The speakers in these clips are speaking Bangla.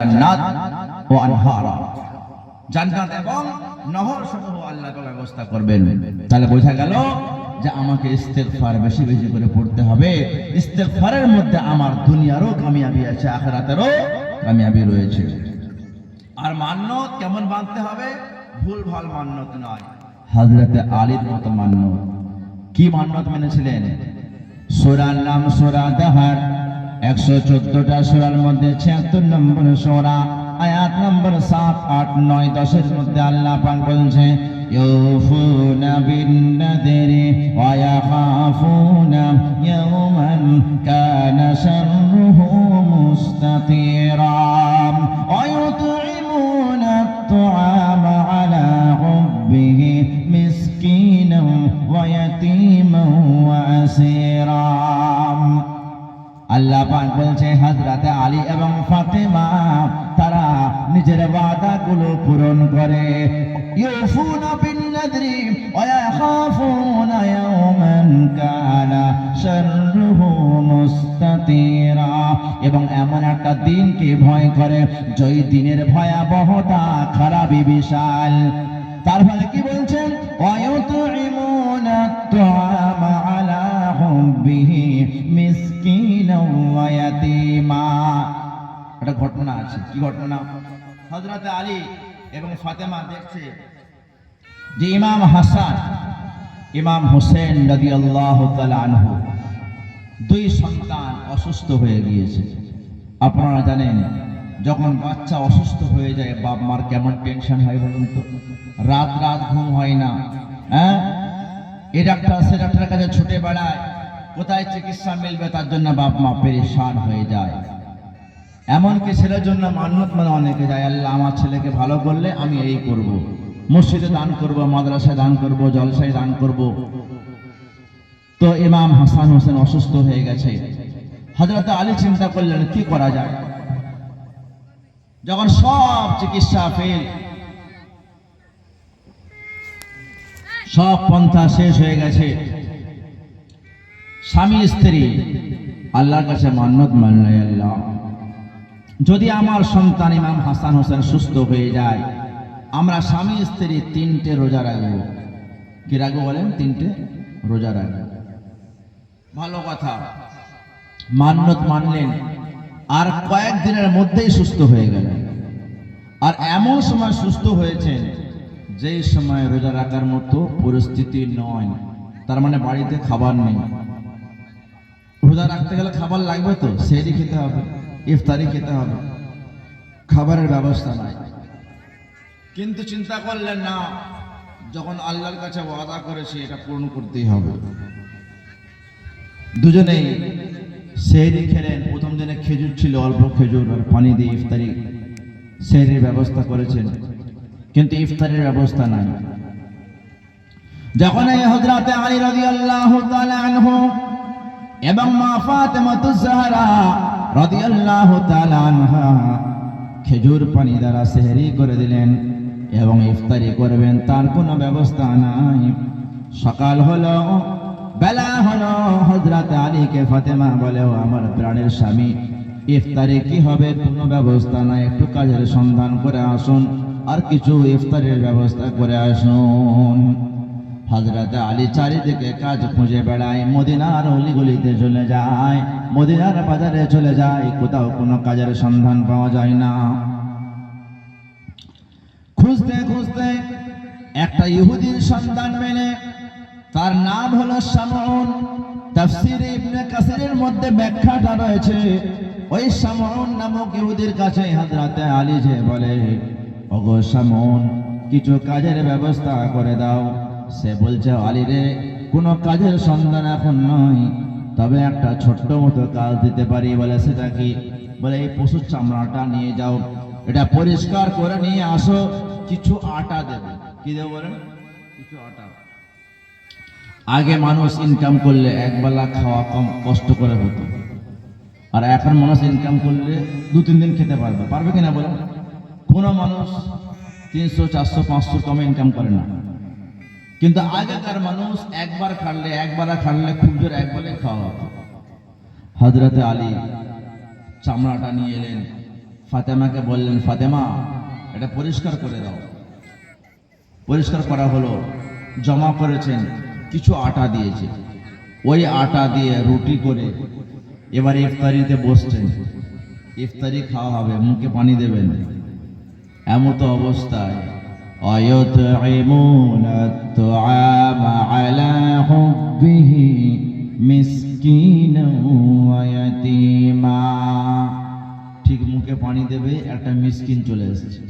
জান্নাত ও আনহারা। জান্নাত এবং নহর সমূহ আল্লাহ তাআলা ব্যবস্থা করবেন। তাহলে বোঝা গেল যে আমাকে ইস্তেগফার বেশি বেশি করে পড়তে হবে। ইস্তেগফারের মধ্যে আমার দুনিয়ারও কামিয়াবি আছে, আখিরাতেরও কামিয়াবি রয়েছে। আর মান্যত কেমন বাঁধতে হবে? ভুল ভালো মান্যত নয়। হযরতে আলীর মতো মান্যত কি মান্যত মেনেছিলেন? সোরার নাম সোরা দাহার। একশো চোদ্দটা সোরার মধ্যে ছিয়াত্তর নম্বর সোরা আয়াত নম্বর সাত আট নয় দশের মধ্যে আল্লাহ পাক বলছে يوفون بالنذر ويخافون يوما كان شره مستطيرا ويطعمون আল্লাহ বলছে, হযরতে আলী এবং ফাতেমা, তারা নিজের ওয়াদাগুলো পূরণ করে। ওয়া এবং এমন একটা দিনকে ভয় করে যেই দিনের ভয়াবহতা, খারাপই বিশাল। তার ফলে কি বলছেন? ওয়ায়ুতুইমুনা আত-তুআমা ঘটনা আছে। কি ঘটনা? হযরত আলী এবং ফাতেমা দেখছে যে ইমাম হাসান, ইমাম হোসেন রাদিয়াল্লাহু তাআলা আনহু দুই সন্তান অসুস্থ হয়ে গিয়েছে। আপনারা জানেন, যখন বাচ্চা অসুস্থ হয়ে যায়, বাপ মার কেমন টেনশন হয় বলুন তো? রাত রাত ঘুম হয় না। হ্যাঁ? এ ডাক্তার, সে ডাক্তারের কাছে ছুটে বেড়ায়। কোথায় চিকিৎসা মিলবে তার জন্য বাপ মা পেরেশান হয়ে যায়। এমনকি ছেলের জন্য মান্যত মানে অনেকে যায়, আল্লাহ, আমার ছেলেকে ভালো করলে আমি এই করব। মসজিদে দান করব, মাদ্রাসায় দান করব, জলসায় দান করব। তো ইমাম হাসান হোসেন অসুস্থ হয়ে গেছে। হজরত আলী চিন্তা করলেন, কি করা যায়? যখন সব চিকিৎসা ফেল সব পন্থা শেষ হয়ে গেছে। স্বামী, স্ত্রী, আল্লাহর কাছে মান্নত মানলে আল্লাহ। যদি আমার সন্তান ইমাম হাসান হোসেন সুস্থ হয়ে যায়, আমরা স্বামী, স্ত্রী তিনটে রোজা রাখব। কি রাখব বলেন? তিনটে রোজা রাখব। ভালো কথা। মান্যত মানলেন, আর কয়েকদিনের মধ্যেই সুস্থ হয়ে গেলেন। আর এমন সময় সুস্থ হয়েছেন, যেই সময় রোজা রাখার মতো পরিস্থিতি নয়। তার মানে বাড়িতে খাবার নেই। রোজা রাখতে গেলে খাবার লাগবে তো? সেরি খেতে হবে। ইফতারি খেতে হবে। খাবারের ব্যবস্থা নাই। কিন্তু চিন্তা করলেন না, যখন আল্লাহর কাছে ওয়াদা করেছি, এটা পূরণ করতেই হবে। দুজনেই সেহরি খেলেন। প্রথম দিনে খেজুর ছিল, অল্প খেজুর আর পানি দিয়ে ইফতারি সেহরির ব্যবস্থা করেছেন। কিন্তু ইফতারের ব্যবস্থা নাই। যখন এই হযরতে আলী তাআলা আনহু এবং মা ফাতেমাতুজ জাহরা রাদিয়াল্লাহু আনহা খেজুর পানি দ্বারা সেহরি করে দিলেন এবং ইফতারি করবেন, তার কোনো ব্যবস্থা নাই। সকাল হলো, বেলা হলো হজরত আলীকে ফাতেমা বলেও আমার প্রাণের স্বামী, ইফতারে কি হবে? কোনো ব্যবস্থা নাই, একটু কাজের সন্ধান করে আসুন, আর কিছু ইফতারের ব্যবস্থা করে আসুন। হজরত আলী চারিদিকে কাজ খুঁজে বেড়ায়, মদিনার অলিগলিতে চলে যায়, মদিনার বাজারে চলে যায়, কোথাও কোনো কাজের সন্ধান পাওয়া যায় না। খুঁজতে খুঁজতে একটা ইহুদির সন্ধান মেলে তার নাম হলো শামউন। তাফসীর ইবনে কাসিরের মধ্যে ব্যাখ্যাটা রয়েছে, ওই শামউন নামক ইহুদির কাছে হযরতে আলী যে বলে, ওগো শামউন, কিছু কাজের ব্যবস্থা করে দাও। সে বলছে, আলী রে, কোনো কাজের সন্ধান এখন নয়। তবে একটা ছোট্ট মতো কাজ দিতে পারি? বলে সেটা কি? বলে, এই পশুর চামড়াটা নিয়ে যাও। এটা পরিষ্কার করে নিয়ে আসো। কিছু আটা দেবে। কি দেবো বলেন? কিছু আটা। আগে মানুষ ইনকাম করলে একবেলা খাওয়া কম কষ্ট করে হতো। আর এখন মানুষ ইনকাম করলে দু, তিন দিন খেতে পারবে। পারবে কিনা বলেন? কোনো মানুষ তিনশো, চারশো পাঁচশো কমে ইনকাম করে না। কিন্তু আগেকার মানুষ একবার খাটলে একবার খাটলে খুব জোর একবারে খাওয়া হতো। হজরতে আলী চামড়াটা নিয়ে এলেন, ফাতেমাকে বললেন, ফাতেমা, এটা পরিষ্কার করে দাও। পরিষ্কার করা হলো, জমা করেছেন, কিছু আটা দিয়েছে। ওই আটা দিয়ে রুটি করে এবার ইফতারিতে বসছেন। ইফতারি খাওয়া হবে, মুখে পানি দেবেন। এমত অবস্থায় ويطعمون الطعام على حبه مسكينا ويتيما ঠিক মুখে পানি দেবে একটা মিসকিন চলে এসেছে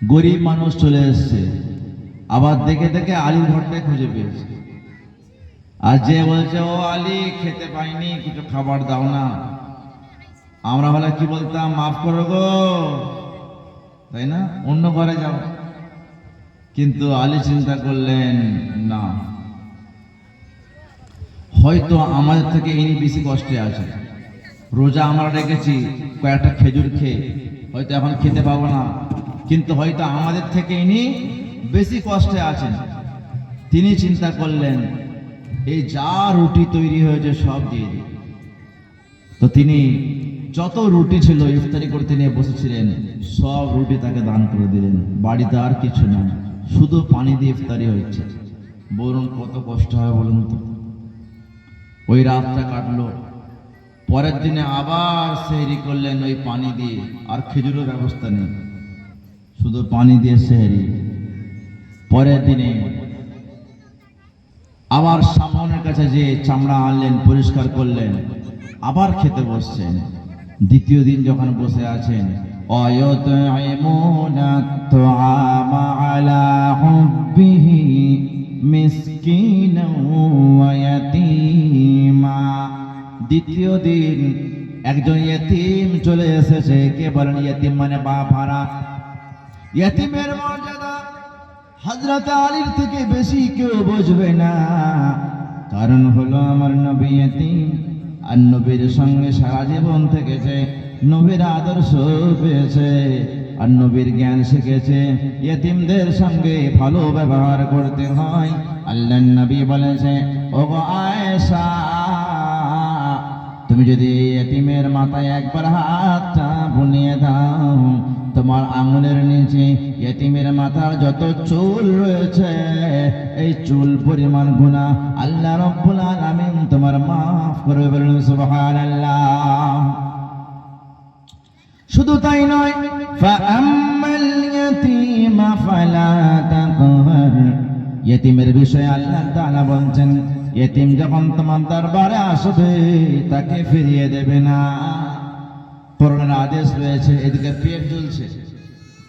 গরিব মানুষ চলে এসেছে আবার দেখে দেখে আলীর ঘরটাই খুঁজে পেয়েছে আর যে বলছে ও আলী খেতে পাইনি কিছু খাবার দাও না আমরা হলে কি বলতাম মাফ করো গো তাই না? অন্য ঘরে যাও। কিন্তু আলী চিন্তা করলেন, না। হয়তো আমাদের থেকে ইনি বেশি কষ্টে আছে। রোজা আমরা রেখেছি, কয়েকটা খেজুর খেয়ে। হয়তো এখন খেতে পাবো না। কিন্তু হয়তো আমাদের থেকে ইনি বেশি কষ্টে আছেন। তিনি চিন্তা করলেন, এই যা রুটি তৈরি হয়েছে সব দিয়ে দিই। তো তিনি যত রুটি ছিল, ইফতারি করতে নিয়ে বসেছিলেন, সব রুটি তাকে দান করে দিলেন। বাড়িতে আর কিছু না, শুধু পানি দিয়ে ইফতারি হচ্ছে বলুন কত কষ্ট হয় বলুন তো। ওই রাতটা কাটলো। পরের দিনে আবার সেহরি করলেন ওই পানি দিয়ে, আর খেজুরের ব্যবস্থা নেই। শুধু পানি দিয়ে সেহরি। পরের দিনে আবার সামনের কাছে যে চামড়া আনলেন, পরিষ্কার করলেন, আবার খেতে বসছেন। দ্বিতীয় দিন যখন বসে আছেন দ্বিতীয় দিন একজন ইয়তিম চলে এসেছে, কে বলেন ইয়তিম মানে বা ফারা ইয়তিমের মর্যাদা হজরত আলীর থেকে বেশি কেউ বুঝবে না। কারণ হলো আমার নবী ইয়তিম। আর নবীর সঙ্গে সারা জীবন থেকেছে, নবীর আদর্শ পেয়েছে, আর নবীর জ্ঞান শিখেছে এতিমদের সঙ্গে ভালো ব্যবহার করতে হয়। আল্লাহ নবী বলেছে ও গো আয়েশা, তুমি যদি এতিমের মাথায় একবার হাতটা বুনিয়ে দাও তোমার আঙুলের নিচে এতিমের মাথার যত চুল রয়েছে, এই চুল পরিমাণ গুণা আল্লাহ রব্বুল আলামিন তোমার মাফ করবে বলুন, সুবহানাল্লাহ। শুধু তাই নয়, ফাআম্মাল ইয়াতীমা ফালা তাকহার ইয়েতিমের বিষয়ে আল্লাহ তাআলা বলছেন, ইয়েতিম যখন তোমার দরবারে আসবে, তাকে ফিরিয়ে দেবে না। করোনার আদেশ রয়েছে, এদিকে পেট জ্বলছে।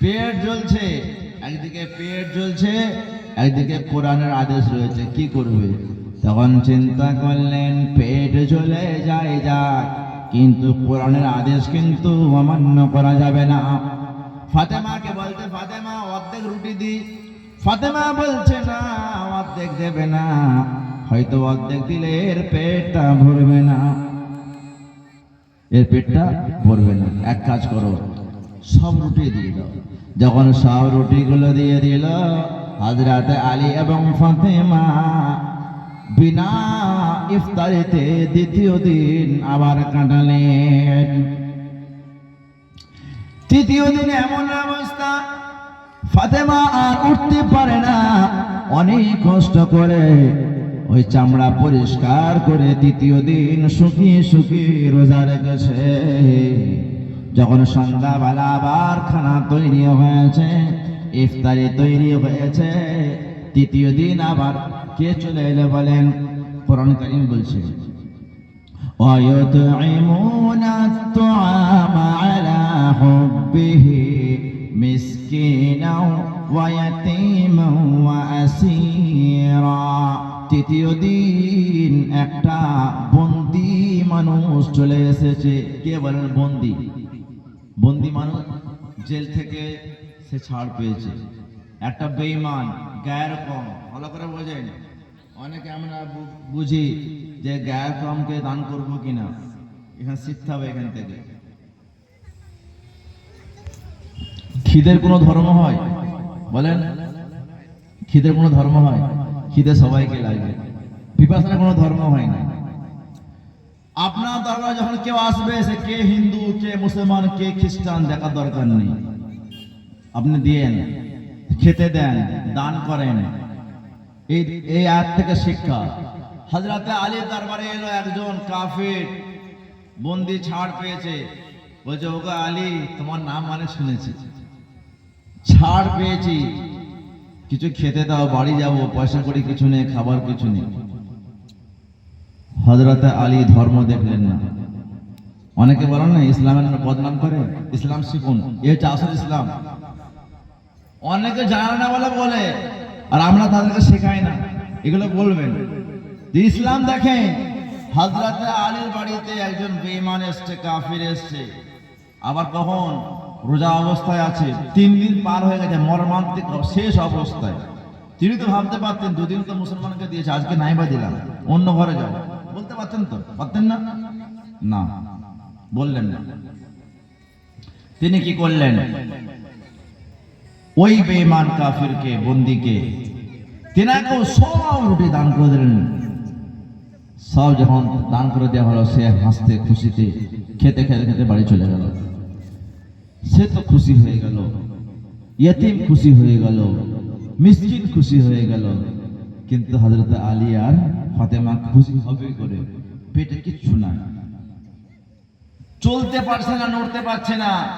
পেট জ্বলছে, একদিকে পেট জ্বলছে, একদিকে কোরআনের আদেশ রয়েছে, কি করবে? তখন চিন্তা করলেন, পেট জ্বলে যায় যাক, কিন্তু কোরআনের আদেশ কিন্তু অমান্য করা যাবে না। ফাতেমাকে বলতে, ফাতেমা, অর্ধেক রুটি দি। ফাতেমা বলছে, না, অর্ধেক দেবে না। হয়তো অর্ধেক দিলে এর পেটটা ভরবে না। এর পেটটা ভরবে না। এক কাজ করো, সব রুটি দিয়ে দাও। যখন সব রুটিগুলো দিয়ে দিল হাজরাতে আলী এবং ফাতেমা বিনা ইফতারিতে দ্বিতীয় দিন আবার কাটালেন তৃতীয় দিন এমন অবস্থা, ফাতেমা আর উঠতে পারে না। অনেক কষ্ট করে ওই চামড়া পরিষ্কার করে দ্বিতীয় দিন সুখী সুখী রোজা রেখেছে। যখন সন্ধ্যাবেলা আবার খানা তৈরি হয়েছে, ইফতারি তৈরি হয়েছে, তৃতীয় দিন আবার কে চলে এলে বলেন? কোরআন বলছে অয়ত তৃতীয় দিন একটা বন্দি মানুষ চলে এসেছে। কে বলেন বন্দি? বন্দি মানুষ জেল থেকে সে ছাড় পেয়েছে। একটা বেইমান গায়ের কম, ভালো করে বোঝেন। অনেকে আমরা বুঝি যে গায়ের কমকে দান করব কিনা। এখানে শিখতে হবে এখান থেকে। খিদের কোনো ধর্ম হয়? বলেন। খিদের কোনো ধর্ম হয়? খিদে সবাইকে লাগে। বিপাশার কোনো ধর্ম হয় না। আপনার দরবারে যখন কেউ আসবে, সে কে হিন্দু, কে মুসলমান, কে খ্রিস্টান, দেখার দরকার নেই। আপনি দিয়েন, খেতে দেন, দান করেন। এই এই আয়াত থেকে শিক্ষা। হজরতে আলীর দরবারে এলো একজন কাফির, বন্দি ছাড় পেয়েছে। বলছে, ওগো আলী, তোমার নাম মানে শুনেছি। ছাড় পেয়েছি। কিছু খেতে দাও, বাড়ি যাব, পয়সা করি কিছু নেই, খাবার কিছু নেই। হজরতে আলী ধর্ম দেখলেন না। অনেকে বলেন না, ইসলামের নামে বদনাম করে? ইসলাম শিখুন। এ হচ্ছে আসল ইসলাম। অনেকে জানে না বলে বলে আর আমরা তাদেরকে শেখাই না। এগুলো বলবেন। ইসলাম দেখেন হজরতে আলীর বাড়িতে একজন বেঈমান এসছে, কাফির এসছে। আবার কখন? রোজা অবস্থায় আছে, তিন দিন পার হয়ে গেছে, মর্মান্তিক শেষ অবস্থায়। তিনি তো ভাবতে পারতেন, দুদিন তো মুসলমানকে দিয়েছে, আজকে নাই বা দিলাম, অন্য ঘরে যাও। বলতে পারতেন তো? পারতেন না? না, বললেন না। তিনি কি করলেন? ওই বেমান কাফিরকে, বন্দিকে তেনাকেও সব রুটি দান করে দিলেন। সব যখন দান করে দেওয়া হলো, সে হাসতে, খুশিতে, খেতে খেতে খেতে বাড়ি চলে গেল। সে তো খুশি হয়ে গেল। ইয়তিম খুশি হয়ে গেল। মিসকিন খুশি হয়ে গেল। কিন্তু হজরত আলী আর ফাতেমা খুশি হবে করে? পেটে কিচ্ছু নাই। চলতে পারছে না, নড়তে পারছে না।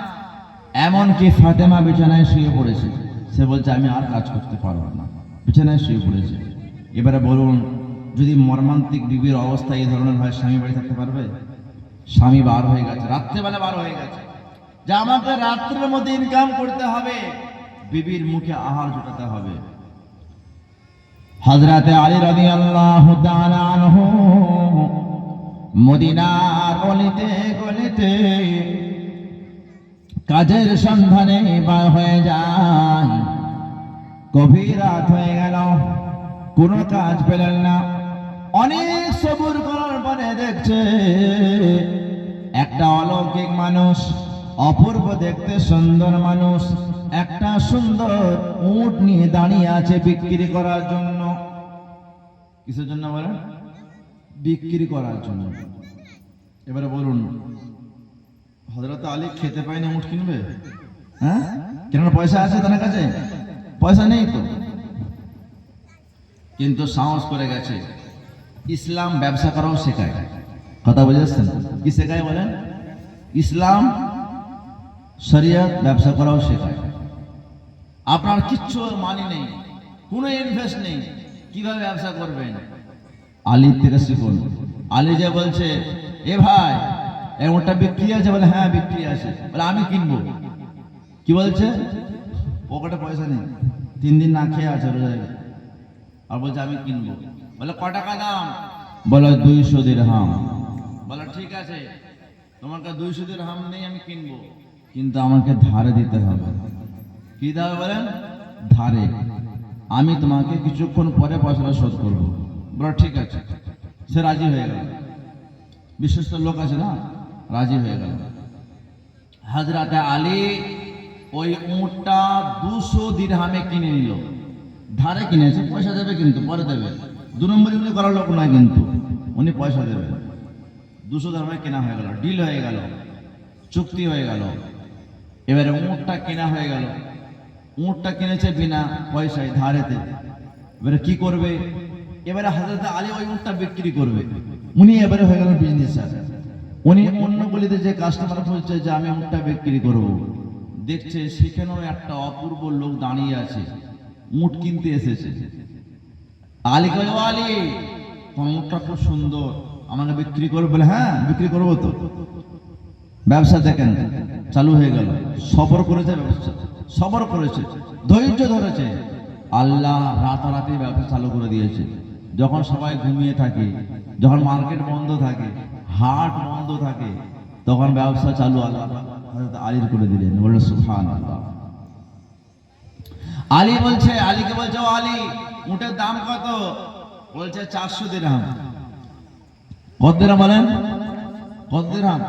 এমনকি ফাতেমা বিছানায় শুয়ে পড়েছে। সে বলছে, আমি আর কাজ করতে পারব না। বিছানায় শুয়ে পড়েছে। এবারে বলুন, যদি মর্মান্তিক বিবির অবস্থা এই ধরনের হয়, স্বামী বাড়ি থাকতে পারবে? স্বামী বার হয়ে গেছে। রাত্রেবেলা বার হয়ে গেছে। যে আমাকে রাত্রের মধ্যে ইনকাম করতে হবে, বিবির মুখে আহার জোটাতে হবে। হজরতে আলী রাজি আল্লাহ মদিনার গলিতে গলিতে কাজের সন্ধানে বার হয়ে যায়। গভীর রাত হয়ে গেল, কোনো কাজ পেলেন না। অনেক সবুর করার পরে দেখছে, একটা অলৌকিক মানুষ অপূর্ব দেখতে সুন্দর মানুষ। একটা সুন্দর উট নিয়ে দাঁড়িয়ে আছে বিক্রি করার জন্য। কিসের জন্য বলেন বিক্রি করার জন্য। এবারে বলুন হজরত আলী খেতে পায়নি উঠ কিনবে? হ্যাঁ? কেন পয়সা আছে তার কাছে? পয়সা নেই তো। কিন্তু সাহস করে গেছে। ইসলাম ব্যবসা করাও শেখায়। কথা বুঝেছেন কি শেখায় বলেন? ইসলাম শরিয়ত ব্যবসা করাও শেখায়। আপনার কিচ্ছু মানি নেই, কোনো ইনভেস্ট নেই, কীভাবে ব্যবসা করবেন? আলীর থেকে শিখুন। আলী যে বলছে, এ ভাই ওটা বিক্রি আছে? বলে হ্যাঁ বিক্রি আছে। বলে, আমি কিনবো। কি বলছে? পকেটে পয়সা নেই, তিন দিন না খেয়ে আছে রোজায় আর বলছে, আমি কিনবো। বলে, ক টাকা দাম? বলে, দুইশো হাম বলে, ঠিক আছে, তোমার কাছে দুইশো হাম নেই, আমি কিনবো। কিন্তু আমাকে ধারে দিতে হবে। কি দেবে বলেন? ধারে। আমি তোমাকে কিছুক্ষণ পরে পয়সাটা শোধ করব। বলে, ঠিক আছে। সে রাজি হয়ে গেল। বিশ্বস্ত লোক আছে না? রাজি হয়ে গেল। হাজরাতে আলী ওই উঁটটা দুশো দিরহামে কিনে নিল। ধারে কিনেছে, পয়সা দেবে কিন্তু, পরে দেবে। দু নম্বরই উনি করার লোক নয় কিন্তু, উনি পয়সা দেবে দুশো দিরহামে কেনা হয়ে গেল, ডিল হয়ে গেল, চুক্তি হয়ে গেল। এবারে উঁটটা কেনা হয়ে গেল। উঁটটা কিনেছে বিনা পয়সায় ধারেতে। এবারে কি করবে? এবারে হাজরত আলী ওই উঁটটা বিক্রি করবে। উনি এবারে হয়ে গেলেন বিজনেস উনি অন্য গলিতে যে কাস্টমার বলছে যে, আমি উঁটটা বিক্রি করব। দেখছে সেখানেও একটা অপূর্ব লোক দাঁড়িয়ে আছে। উঁট কিনতে এসেছে। আলী কয়, "ও আলী, তোমার উঁটটা খুব সুন্দর। আমাকে বিক্রি করবে বলে হ্যাঁ বিক্রি করব তো। ব্যবসা দেখেন, চালু হয়ে গেল। সবর করেছে ব্যবসা, সবর করেছে, ধৈর্য ধরেছে। আল্লাহ রাতারাতি ব্যবসা চালু করে দিয়েছে। যখন সবাই ঘুমিয়ে থাকে, যখন মার্কেট বন্ধ থাকে, হাট বন্ধ থাকে, তখন ব্যবসা চালু আল্লাহ আলীর করে দিলেন। বলল সুফান আল্লাহ আলী বলছে, আলীকে বলছে, ও আলী, উটের দাম কত? বলছে, চারশো দিরহাম কত দিরহাম বলেন? কত দিরহাম